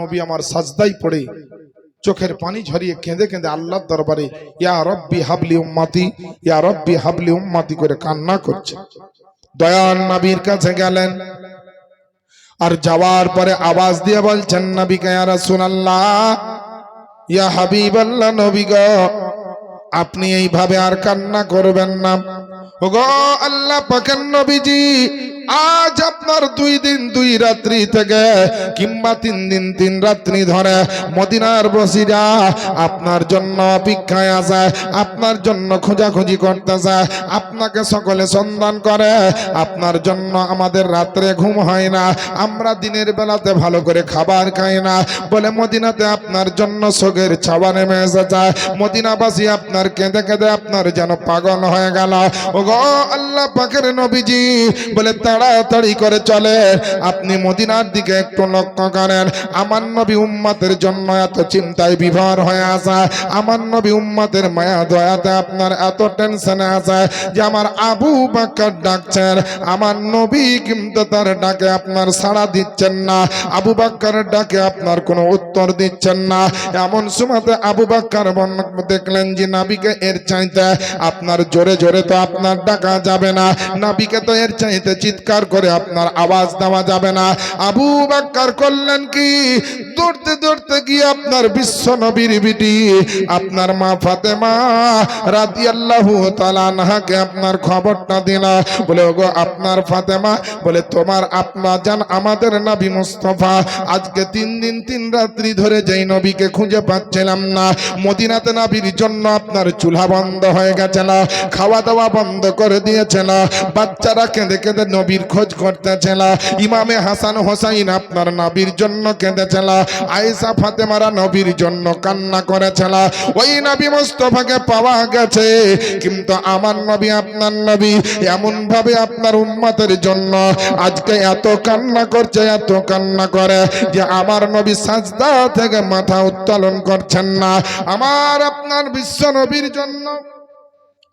নবী আমার সাজদাই পড়ে, চোখের পানি ঝরিয়ে কেঁদে কেঁদে আল্লাহর দরবারে, ইয়া রব্বি হাবলি উম্মাতি, ইয়া রব্বি হাবলি উম্মাতি করে কান্না করছে। দয়াল নবীর কাছে গেলেন। আর যাওয়ার পরে আওয়াজ দিয়ে বলছেন, নবীকে ইয়া রাসূলুল্লাহ, ইয়া হাবিবাল্লাহ নবী গো, আপনি এইভাবে আর কান্না করবেন না। আল্লাহ পাকের নবীজি, আজ আপনার দুই দিন দুই রাত্রি থেকে কিংবা তিন দিন তিন রাত্রি ধরে মদিনার বসিরা আপনার জন্য অপেক্ষায় আছে, আপনার জন্য খোঁজাখুঁজি করতেছে, আপনাকে সকলে সন্ধান করে, আপনার জন্য আমাদের রাত্রে ঘুম হয় না, আমরা দিনের বেলাতে ভালো করে খাবার খাই না, বলে মদিনাতে আপনার জন্য শোকের ছাওয়া নেমে এসেছে, মদিনাবাসী আপনার কেঁদে কেঁদে আপনার যেন পাগল হয়ে গেল আল্লাহ পাকের নবীজি বলে তাড়াতাড়ি করে চলে। আপনি মদিনার দিকে একটু লক্ষ্য করেন, আমার নবী উম্মাতের জন্য এত চিন্তায় বিভর হয়ে আসা আমার নবী উম্মাতের মায়া দয়াতে আপনার এত টেনশনে আছে যে আমার আবু বাক্কার ডাকছেন, আমার নবী কিন্তু তার ডাকে আপনার সাড়া দিচ্ছেন না, আবু বাক্কারের ডাকে আপনার কোনো উত্তর দিচ্ছেন না। এমন সময়তে আবু বাক্কার দেখলেন যে নাবিকে এর চাইতে আপনার জোরে জোরে তো আপনার ডাকা যাবে না। নাবিকে তো এর চাইতে চিৎকার করে আপনার আওয়াজ দেওয়া যাবে না। আবু বাক্কার করলেন কি? দৌড়তে দৌড়তে গিয়ে আপনার বিশ্ব নবীর বিটি, আপনার মা ফাতেমা রাদিয়াল্লাহু তাআলা আনহাকে আপনার খবরটা দিল। বলে, ওগো আপনার ফাতেমা, বলে, তোমার আপনা জান আমাদের নবী মুস্তফা। আজকে তিন দিন, তিন রাত্রি ধরে যেই নবীকে খুঁজে পাচ্ছিলাম না। মদিনাতে নবীর জন্য আপনার চুলা বন্ধ হয়ে গেছে না। খাওয়া দাওয়া বন্ধ করে দিয়েছিল বাচ্চারা কেঁদে কেঁদে নবীর খোঁজ করতেছিল ইমামে হাসান হোসাইন আপনার নবীর জন্য কেঁদেছিল আয়েশা ফাতেমারা নবীর জন্য কান্না করেছিল ওই নবী মুস্তফাকে পাওয়া গেছে। কিন্তু আমার নবী আপনার নবী এমন ভাবে আপনার উম্মতের জন্য আজকে এত কান্না করছে, এত কান্না করে যে আমার নবী সাজদা থেকে মাথা উত্তোলন করছেন না। আমার আপনার বিশ্ব নবীর জন্য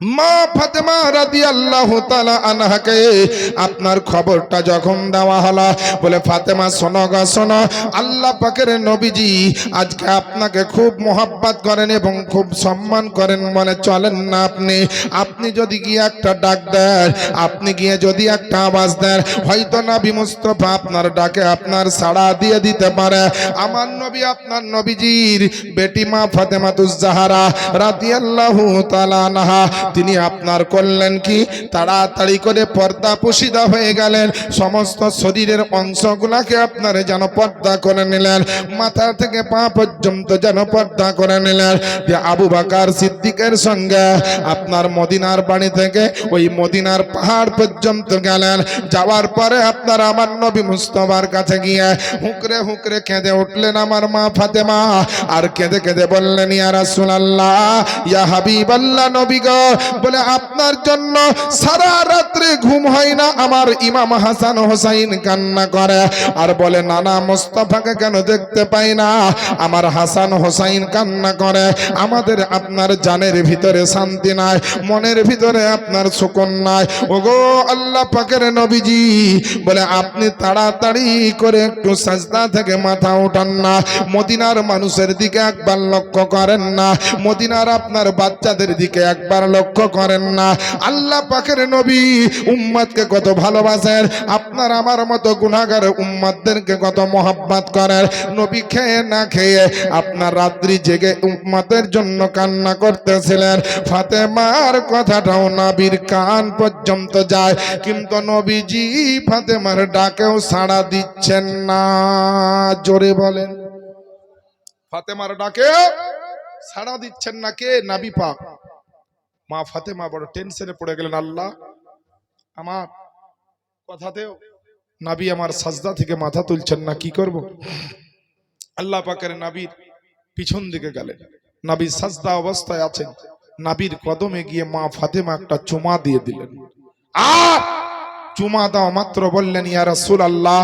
মা ফাতেমা রাদিয়াল্লাহু তাআলা আনহাকে আপনার খবরটা যখন দেওয়া হলো, বলে, ফাতেমা, শোনো গো, শোনো, আল্লাহ পাকের নবীজি আজকে আপনাকে খুব মোহাব্বত করেন এবং খুব সম্মান করেন। মনে চলেন না আপনি। আপনি যদি গিয়ে একটা ডাক দেন, আপনি গিয়ে যদি একটা আওয়াজ দেন, হয়তো নবী মুস্তফা আপনার ডাকে আপনার সাড়া দিয়ে দিতে পারে। আমার নবী, আপনার নবীজির বেটি মা ফাতেমাতুজ জাহারা রাদিয়াল্লাহু তাআলা আনহা তিনি আপনার করলেন কি? তাড়াতাড়ি করে পর্দা পুশিদা হয়ে গেলেন। সমস্ত শরীরের অংশগুলাকে আপনার যেন পর্দা করে নিলেন। মাথা থেকে পা পর্যন্ত যেন পর্দা করে নিলেন। যে আবু বাকার সিদ্দিকের সঙ্গে আপনার মদিনার বাড়ি থেকে ওই মদিনার পাহাড় পর্যন্ত গেলেন। যাওয়ার পরে আপনার আমার নবী মুস্তফার কাছে গিয়ে হুঁকরে হুঁকরে কেঁদে উঠলেন আমার মা ফাতেমা। আর কেঁদে কেঁদে বললেন, ইয়া রাসূলুল্লাহ, ইয়া হাবিবাল্লাহ নবী গো বলে, আপনার জন্য সারা রাত্রে ঘুম হয় না, আমার ইমাম হাসান হোসাইন কান্না করে। আর বলে, নানা মোস্তফাকে কেন দেখতে পাই না? আমার হাসান হোসাইন কান্না করে। আমাদের আপনার জানের ভিতরে শান্তি নাই, মনের ভিতরে আপনার সুকন নাই। ওগো আল্লাহ পাকের নবীজি বলে, আপনি তাড়াতাড়ি করে একটু সাজদা থেকে মাথা উঠান না, মদিনার মানুষের দিকে একবার লক্ষ্য করেন না, মদিনার আপনার বাচ্চাদের দিকে একবার লক্ষ্য করেন না। আল্লাহ পাকের নবী উম্মাদকে কত ভালোবাসেন, আপনার আমার মতো গুনাগার উম্মাদদেরকে কত মহাব্বাত করেন। নবী খেয়ে না খেয়ে আপনার রাত্রি জেগে উম্মাদের জন্য কান্না করতেছিলেন। ফাতেমার কথাটাও নবীর কান পর্যন্ত যায়, কিন্তু নবীজি ফাতেমার ডাকেও সাড়া দিচ্ছেন না। জোরে বলেন। ফাতেমার ডাকে সাড়া দিচ্ছেন না কে? নাবি পাক। মা ফাতেমা বড় টেনশনে পড়ে গেলেন, আল্লাহ, আমার কথাতেও নাবি আমার সাজদা থেকে মাথা তুলছেন না, কি করব? আল্লাহ পাকের নাবির পিছন দিকে গেলেন। নাবি সাজদা অবস্থায় আছেন। নাবির কদমে গিয়ে মা ফাতেমা একটা চুমা দিয়ে দিলেন। আর চুমা দাও মাত্র, বললেন, ইয়া রাসূল আল্লাহ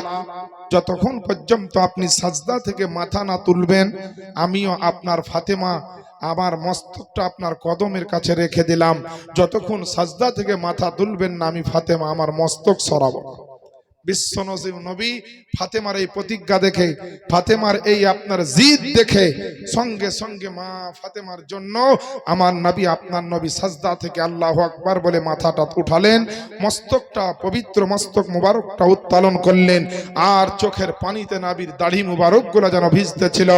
যতক্ষণ পর্যন্ত আপনি সাজদা থেকে মাথা না তুলবেন, আমিও আপনার ফাতেমা আমার মস্তকটা আপনার কদমের কাছে রেখে দিলাম। যতক্ষণ সাজদা থেকে মাথা তুলবেন না আমি ফাতেমা, আমার মস্তক সরাবো। বিশ্ব নজিব নবী ফাতেমার এই প্রতিজ্ঞা দেখে, ফাতেমার এই আপনার জিদ দেখে, সঙ্গে সঙ্গে মা ফাতেমার জন্য আমার নবী আপনার নবী সাজদা থেকে আল্লাহ আকবার বলে মাথাটা উঠালেন, মস্তকটা, পবিত্র মস্তক মুবারকটা উত্তোলন করলেন, আর চোখের পানিতে নাবির দাড়ি মুবারকগুলো যেন ভিজতে ছিল।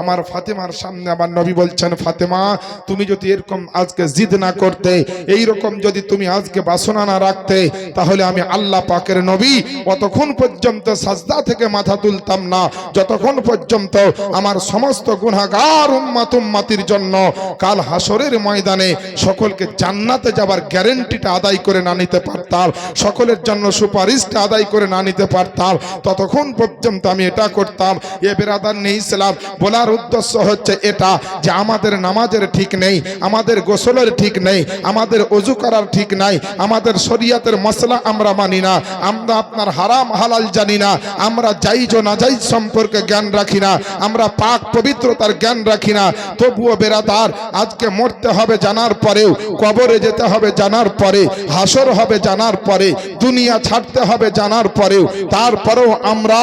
আমার ফাতেমার সামনে আমার নবী বলছেন, ফাতেমা, তুমি যদি এরকম আজকে জিদ না করতে এই রকম যদি তুমি আজকে বাসনা না রাখতে, তাহলে আমি আল্লাহ পাকের নবী অতক্ষণ পর্যন্ত সাজদা থেকে মাথা তুলতাম না। যতক্ষণ পর্যন্ত আমার সমস্ত গুনাহগার উম্মাত উম্মাতির জন্য কাল হাসরের ময়দানে সকলকে জান্নাতে যাবার গ্যারেন্টিটা আদায় করে না নিতে পারতাম, সকলের জন্য সুপারিশটা আদায় করে না নিতে পারতাম, ততক্ষণ পর্যন্ত আমি এটা করতাম। এ বেরাদার নেই ইসলাম, বলার উদ্দেশ্য হচ্ছে এটা যে আমাদের নামাজের ঠিক নেই, আমাদের গোসলের ঠিক নেই, আমাদের অজু করার ঠিক নাই, আমাদের শরিয়াতের মশলা আমরা মানি না। আমরা আপনার হারাম, হালাল জানি না। আমরা জাইজ ও নাজাইজ সম্পর্কে জ্ঞান রাখি না। আমরা পাক পবিত্রতার জ্ঞান রাখি না। তবুও বেরাদার, আজকে মরতে হবে জানার পরেও, কবরে যেতে হবে জানার পরে, হাসর হবে জানার পরে, দুনিয়া ছাড়তে হবে জানার পরেও, তারপরেও আমরা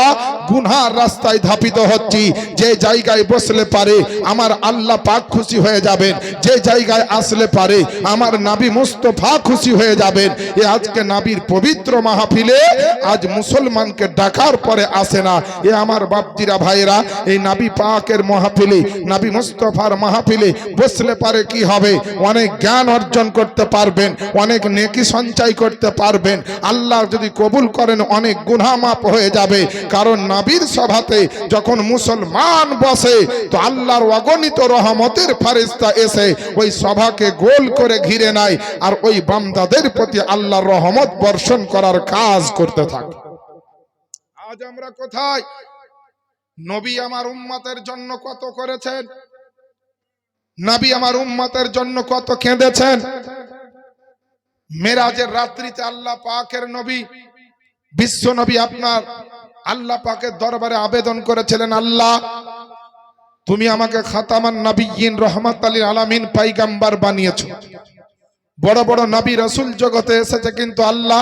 গুনহার রাস্তায় ধাপিত হচ্ছি। যে জায়গায় বসলে পারে, আমার আল্লাহ পাক খুশি হয়ে যাবেন। যে জায়গায় আসলে পারে, আমার নাবি মুস্তফা খুশি হয়ে যাবেন। এ আজকে নাবির পবিত্র মাহফিলে আজ মুসলমানকে ডাকার পরে আসে না। এ আমার বাপজিরা ভাইরা এই নাবি পাকের মাহফিলে, নাবি মুস্তফার মাহফিলে বসলে পারে কি হবে? অনেক জ্ঞান অর্জন করতে পারবেন, অনেক নেকি সঞ্চয় করতে পারবেন। আল্লাহ যদি কবুল করেন, অনেক গুনাহ মাপ হয়ে যাবে। কারণ নাবির সভাতে যখন মুসলমান বসে, তো আল্লাহর অগণিত রহমতের ফারিস্তা এসে ওই সভাকে গোল করে ঘিরে নেয়, আর ওই বামদাদের প্রতি আল্লাহর রহমত বর্ষণ করার কাজ করতে থাকে। আজ আমরা কোথায়? নবী আমার উম্মতের জন্য কত করেছেন? নবী আমার উম্মতের জন্য কত কেঁদেছেন? মেরাজের রাত্রিতে আল্লাহ পাকের নবী, বিশ্ব নবী আপনার আল্লাহ পাকের দরবারে আবেদন করেছিলেন, আল্লাহ, তুমি আমাকে খাতামান নবীন রহমত আলী আলামিন পাইগাম্বার বানিয়েছ। বড় বড় নবী রসুল জগতে এসেছে কিন্তু আল্লাহ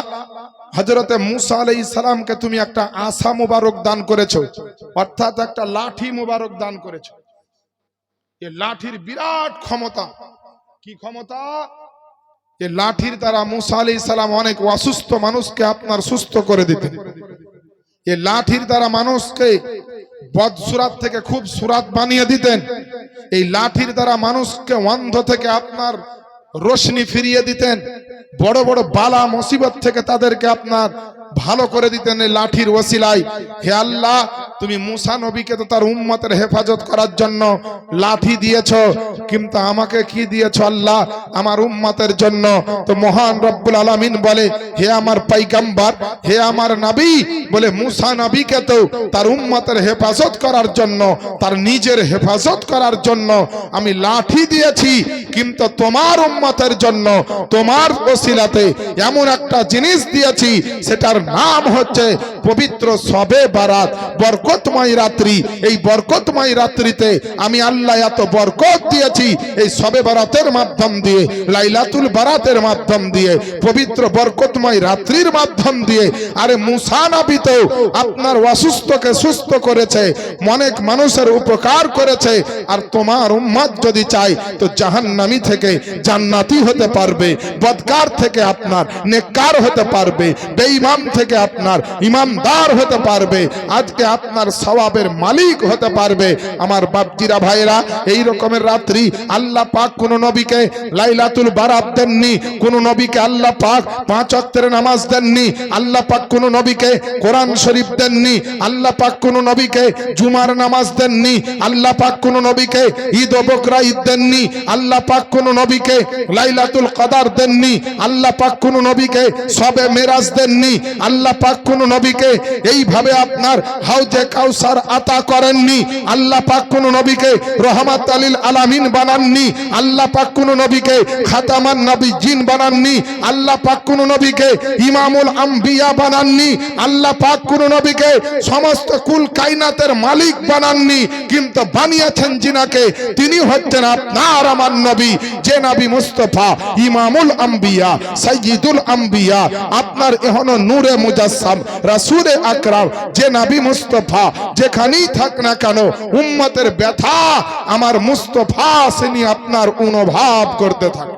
হজরতে মুসা আলাই সালামকে তুমি একটা আশা মুবারক দান করেছ, অর্থাৎ একটা লাঠি মুবারক দান করেছ। এ লাঠির বিরাট ক্ষমতা। কি ক্ষমতা? যে লাঠির দ্বারা মুসা আলী সালাম অনেক অসুস্থ মানুষকে আপনার সুস্থ করে দিতেন। এ লাঠির দ্বারা মানুষকে বদসুরাত থেকে খুব সুরাত বানিয়ে দিতেন। এই লাঠির দ্বারা মানুষকে অন্ধ থেকে আপনার রোশনি ফিরিয়ে দিতেন। বড় বড় বালা মুসিবত থেকে তাদেরকে আপনার ভালো করে দিতেন এই লাঠির ওসিলাই হে আল্লাহ, তুমি মুসা নবীকে তো তার উম্মতের হেফাজত করার জন্য লাঠি দিয়েছ। কিন্তু আমাকে কি দিয়েছ আল্লাহ? আমার উম্মতের জন্য। তো মহান রব্বুল আলামিন বলে, হে আমার পাইগাম্বার, হে আমার নবী, বলে মুসা নবীকে তো তার উম্মতের হেফাজত করার জন্য, তার নিজের হেফাজত করার জন্য আমি লাঠি দিয়েছি। কিন্তু তোমার উম্মতের জন্য, তোমার ওসিলাতে এমন একটা জিনিস দিয়েছি, সেটার নাম হচ্ছে পবিত্র সবে বারাত, বরকতময় রাত্রি। এই বরকতময় রাত্রিতে আমি আল্লাহ এত বরকত দিয়েছি এই সবে বারাতের মাধ্যম দিয়ে, লাইলাতুল বারাতের মাধ্যম দিয়ে, পবিত্র বরকতময় রাত্রির মাধ্যম দিয়ে। আরে মুসা নাবিতেও আপনার অসুস্থকে সুস্থ করেছে, অনেক মানুষের উপকার করেছে, আর তোমার উম্মাদ যদি চাই তো জাহান্নামি থেকে জান্নাতি হতে পারবে, বদকার থেকে আপনার নেককার হতে পারবে, বেঈমান থেকে আপনার ইমানদার হতে পারবে, আজকে আপনার সওয়াবের মালিক হতে পারবে। আমার বাপজিরা ভাইরা এই রকমের রাত্রি আল্লাহ পাক কোন নবীকে লাইলাতুল বারাত দেননি, কোন নবীকে আল্লাহ পাক পাঁচ ওয়াক্তের নামাজ দেননি, আল্লাহ পাক কোন নবীকে কোরআন শরীফ দেননি, আল্লাহ পাক কোন নবীকে জুমার নামাজ দেননি, আল্লাহ পাক কোন নবীকে ঈদ ও বকরা ঈদ দেননি, আল্লাহ পাক কোন নবীকে লাইলাতুল কদার দেননি, আল্লাহ পাক কোন নবীকে সবে মেরাজ দেননি আল্লাহ পাক কোন নবীকে এইভাবে আপনার হাউজে কাউসার আতা করেননি। আল্লাহ পাক কোন নবীকে রহমাত আলিল আলামিন বানাননি। আল্লাহ পাক কোন নবীকে খাতামান নবী জিন বানাননি। আল্লাহ পাক কোন নবীকে ইমামুল আম্বিয়া বানাননি। আল্লাহ পাক কোন নবীকে সমস্ত কুল কাইনাতের মালিক বানাননি। কিন্তু বানিয়েছেন জিনাকে, তিনি হচ্ছেন আপনার আমার নবী। যে নবী মুস্তফা, ইমামুল আম্বিয়া, সাইয়্যিদুল আম্বিয়া, আপনার এখনও নূরে নূরে মুজাসসাম, রাসূলে আকরাম, যে নবী মুস্তফা, যেখানেই থাক না কেন, উম্মতের ব্যথা আমার মুস্তফা তিনি আপনার অনুভব করতে থাকে।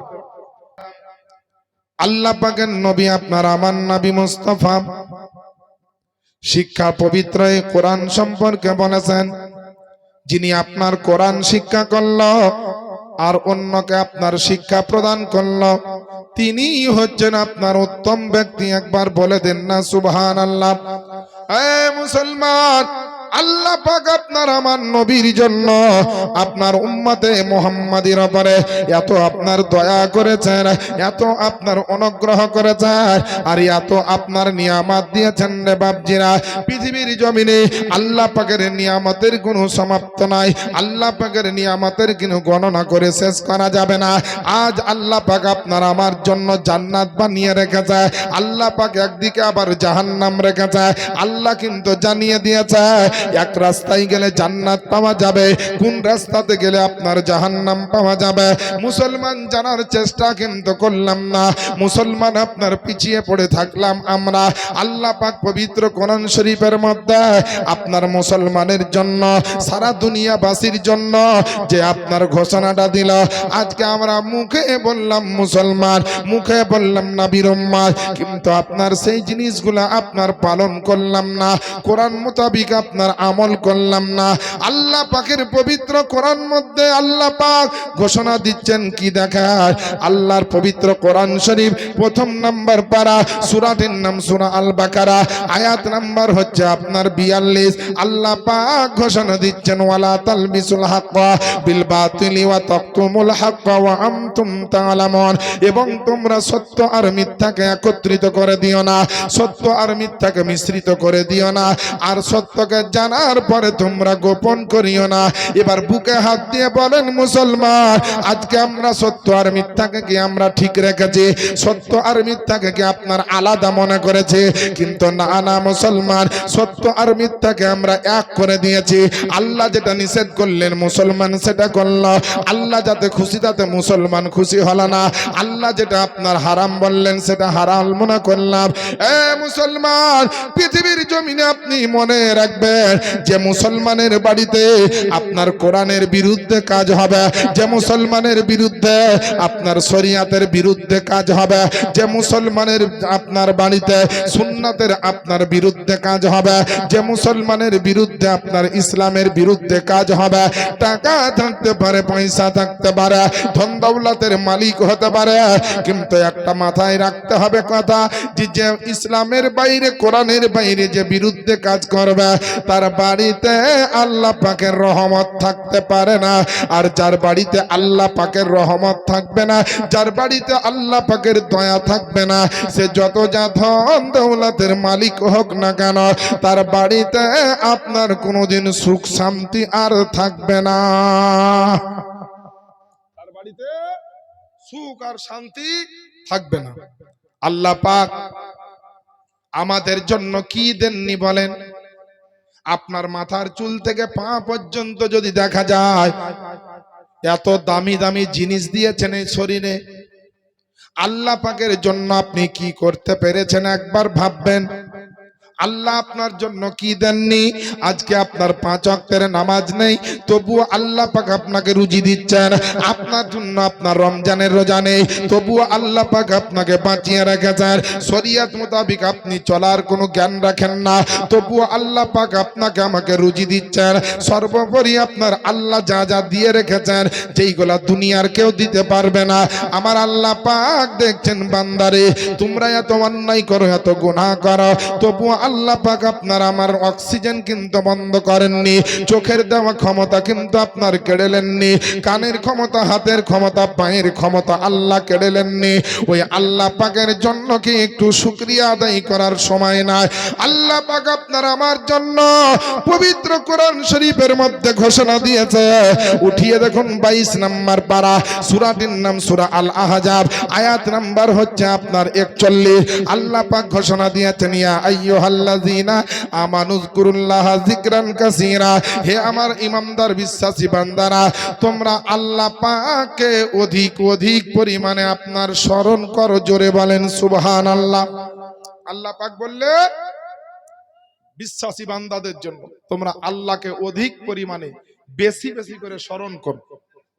আল্লাহ পাকের নবী আপনার, আমার নবী মুস্তফা। শিক্ষা পবিত্র এই কোরআন সম্পর্কে বলেছেন, যিনি আপনার কোরআন শিক্ষা করল, আর অন্যকে আপনার শিক্ষা প্রদান করল। তিনি হচ্ছেন আপনার উত্তম ব্যক্তি। একবার বলে দেন না সুবহান আল্লাহ মুসলমান আল্লাহ পাক আপনার আমার নবীর জন্য, আপনার উম্মতে মোহাম্মদীর উপরে এত আপনার দয়া করেছেন, এত আপনার অনুগ্রহ করেছেন, আর এত আপনার নিয়ামত দিয়েছেন রে বাপজিরা। পৃথিবীর জমিনে আল্লাহ পাকের নিয়ামতের কোনো সমাপ্ত নাই, আল্লাহ পাকের নিয়ামতের কোনো গণনা করে শেষ করা যাবে না। আজ আল্লাহ পাক আপনার আমার জন্য জান্নাত বানিয়ে রেখেছে, আল্লাহ পাক একদিকে আবার জাহান্নাম রেখেছে, আল্লাহ কিন্তু জানিয়ে দিয়েছে এক রাস্তায় গেলে জান্নাত পাওয়া যাবে, কোন রাস্তাতে গেলে আপনার জাহান্নাম পাওয়া যাবে? মুসলমান জানার চেষ্টা কিন্তু করলাম না। মুসলমান আপনার পিছিয়ে পড়ে থাকলাম আমরা। আল্লাহ পাক পবিত্র কোরআন শরীফের মধ্যে আপনার মুসলমানের জন্য, সারা দুনিয়াবাসীর জন্য যে আপনার ঘোষণাটা দিল। আজকে আমরা মুখে বললাম মুসলমান, মুখে বললাম না বিরম্মাদ কিন্তু আপনার সেই জিনিসগুলো আপনার পালন করলাম না। কোরআন মোতাবিক আপনার আমল করলাম না। আল্লাহ পাকের পবিত্র কোরআন মধ্যে আল্লাহ পাক ঘোষণা দিচ্ছেন, কি দেখায়? আল্লাহর পবিত্র কোরআন শরীফ, প্রথম নাম্বার পারা, সুরাটির নাম সুরা আল বাকারা আয়াত নাম্বার হচ্ছে আপনার বিয়াল্লিশ। আল্লাহ পাক ঘোষণা দিচ্ছেন, ওয়ালা তালবিসুল হাক্কা বিল বাতিলি ওয়া তাকতুমুল হাক্কা ওয়া আনতুম তাআলামুন এবং তোমরা সত্য আর মিথ্যাকে একত্রিত করে দিও না। সত্য আর মিথ্যাকে মিশ্রিত করে দিও না। আর সত্যকে জানার পরে তোমরা গোপন করিও না। এবার বুকে হাত দিয়ে বলেন, মুসলমান, আজকে আমরা সত্য আর মিথ্যাকে কি আমরা ঠিক রেখেছি? সত্য আর মিথ্যাকে কি আপনার আলাদা মনে করেছে? কিন্তু না না, মুসলমান, সত্য আর মিথ্যাকে আমরা এক করে দিয়েছি। আল্লাহ যেটা নিষেধ করলেন, মুসলমান সেটা করল। আল্লাহ যাতে খুশি, তাতে মুসলমান খুশি হল না। আল্লাহ যেটা আপনার হারাম বললেন, সেটা হারাম মনে করলাম। এ মুসলমান, পৃথিবীর জমিনে আপনি মনে রাখবেন যে মুসলমানের বাড়িতে আপনার কোরআনের বিরুদ্ধে কাজ হবে, যে মুসলমানের বিরুদ্ধে আপনার শরিয়াতের বিরুদ্ধে কাজ হবে, যে মুসলমানের আপনার বাড়িতে সুন্নাতের আপনার বিরুদ্ধে কাজ হবে, যে মুসলমানের বিরুদ্ধে আপনার ইসলামের বিরুদ্ধে কাজ হবে, টাকা থাকতে পারে, পয়সা থাকতে পারে, ধন দৌলতের মালিক হতে পারে, কিন্তু একটা মাথায় রাখতে হবে কথা যে ইসলামের বাইরে, কোরআনের বাইরে যে বিরুদ্ধে কাজ করবে, তার বাড়িতে আল্লাহ পাকের রহমত থাকতে পারে না, আর যার বাড়িতে আল্লাহ পাকের রহমত থাকবে না, যার বাড়িতে আল্লাহ পাকের দয়া থাকবে না, সে যত যা ধন দৌলতের মালিক হোক না কেন, তার বাড়িতে আপনার কোনোদিন সুখ শান্তি আর থাকবে না। তার বাড়িতে সুখ আর শান্তি থাকবে না। আল্লাহ পাক আমাদের জন্য কি দেননি বলেন? আপনার মাথার চুল থেকে পা পর্যন্ত যদি দেখা যায়, এত দামি দামি জিনিস দিয়েছেন এই শরীরে। আল্লাহ পাকের জন্য আপনি কি করতে পেরেছেন একবার ভাববেন? আল্লাহ আপনার জন্য কি দেননি? আজকে আপনার পাঁচ অক্টের নামাজ নেই, তবুও আল্লাহ পাক আপনাকে রুজি দিচ্ছেন। আপনার জন্য আপনার রমজানের রোজা নেই, তবুও আল্লাহ পাক আপনাকে বাঁচিয়ে রেখেছেন। শরিয়াত মোতাবিক আপনি চলার কোনো জ্ঞান রাখেন না, তবুও আল্লাহ পাক আপনাকে আমাকে রুজি দিচ্ছেন। সর্বোপরি আপনার আল্লাহ যা যা দিয়ে রেখেছেন, যেইগুলা দুনিয়ার কেউ দিতে পারবে না। আমার আল্লাহ পাক দেখছেন বান্দারে, তোমরা এত অন্যায় করো, এত গুনাহ করো, তবুও আল্লাহ পাক আপনার আমার অক্সিজেন কিন্তু বন্ধ করেননি, চোখের দেওয়া ক্ষমতা কিন্তু আপনার কেড়েলেননি, কানের ক্ষমতা, হাতের ক্ষমতা, পায়ের ক্ষমতা আল্লাহ কেড়েলেননি। ওই আল্লাহ পাকের জন্য কি একটু শুক্রিয়া আদায় করার সময় নাই? আল্লাহ পাক আপনার আমার জন্য পবিত্র কোরআন শরীফের মধ্যে ঘোষণা দিয়েছে। উঠিয়ে দেখুন বাইশ নাম্বার পারা, সুরাটির নাম সুরা আল আহাজাব আয়াত নাম্বার হচ্ছে আপনার একচল্লিশ। আল্লাহ পাক ঘোষণা দিয়েছেন, ইয়া আমানুযকুরুল্লাহ যিকরান কাসীরা। হে আমার বিশ্বাসী বান্দারা, তোমরা আল্লাহ অধিক অধিক পরিমাণে আপনার স্মরণ করো, জোরে বলেন সুবহানাল্লাহ। আল্লাহ পাক বললে, বিশ্বাসী বান্দাদের জন্য তোমরা আল্লাহকে অধিক পরিমাণে বেশি বেশি করে স্মরণ করো।